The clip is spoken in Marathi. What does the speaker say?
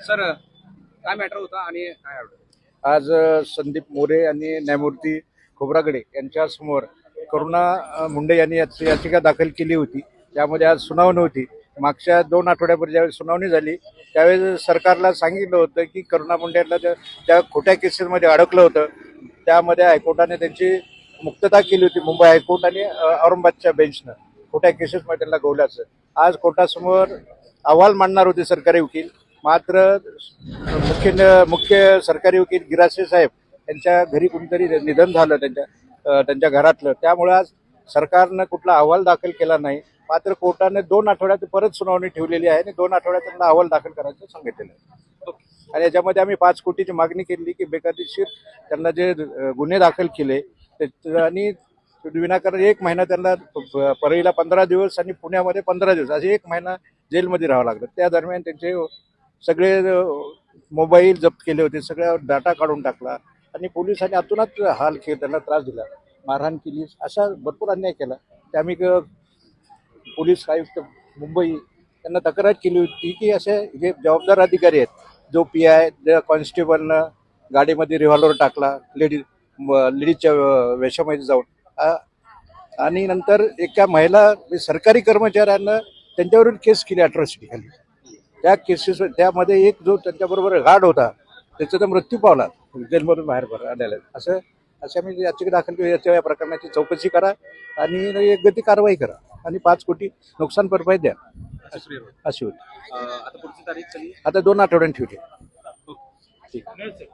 सर काय मॅटर होता आणि काय आवडलं? आज संदीप मोरे आणि न्यायमूर्ती खोब्रागडे यांच्या समोर करुणा मुंडे यांनी याची याचिका दाखल केली होती. त्यामध्ये आज सुनावणी होती मागच्या दोन आठवड्यापूर्वी ज्यावेळी सुनावणी झाली त्यावेळेस सरकारला सांगितलं होतं की करुणा मुंडे यांना त्या- खोट्या केसेसमध्ये अडकलं होतं. त्यामध्ये हायकोर्टाने त्यांची मुक्तता केली होती मुंबई हायकोर्ट आणि औरंगाबादच्या बेंचनं. खोट्या केसेसमध्ये त्यांना गवल्याचं आज कोर्टासमोर अहवाल मांडणार होते सरकारी वकील. मात्र मुख्य मुख्य सरकारी वकील गिरासे साहेब यांच्या घरी कुणीतरी निधन झालं त्यांच्या त्यांच्या घरातलं. त्यामुळे आज सरकारनं कुठला अहवाल दाखल केला नाही. मात्र कोर्टाने दोन आठवड्यात परत सुनावणी ठेवलेली आहे आणि दोन आठवड्यात त्यांना अहवाल दाखल करायचं सांगितलेलं आहे. आणि याच्यामध्ये आम्ही पाच कोटीची मागणी केली की बेकायदेशीर त्यांना जे गुन्हे दाखल केले आणि विनाकारण एक महिना त्यांना परळीला पंधरा दिवस आणि पुण्यामध्ये पंधरा दिवस असे एक महिना जेलमध्ये राहावं लागलं. त्या दरम्यान त्यांचे सगळे मोबाईल जप्त केले होते सगळ्या डाटा काढून टाकला. आणि पोलिसांनी आतूनच हाल केले त्यांना त्रास दिला. मारहाण केली. असा भरपूर अन्याय केला. ते आम्ही पोलीस आयुक्त मुंबई त्यांना तक्रार केली होती की असे जे जबाबदार अधिकारी आहेत. जो पी आय ज्या कॉन्स्टेबलनं गाडीमध्ये रिव्हॉल्वर टाकला लेडीज लेडीजच्या वेशामध्ये जाऊन. आणि नंतर एका महिला सरकारी कर्मचाऱ्यांना त्यांच्यावरून केस केली अट्रॉसिटी खाली त्या केसेस त्यामध्ये एक जो त्यांच्याबरोबर गार्ड होता त्याचा तर मृत्यू पावला. जेलमधून बाहेर आलेला. असं अशा मी याचिका दाखल केली. याच्या या प्रकरणाची चौकशी करा आणि योग्य ती कारवाई करा आणि पाच कोटी नुकसान भरपाई द्या. अशी होती. आता पुढची तारीख कधी? आता दोन आठवड्यांनी ठेवली. ठीक.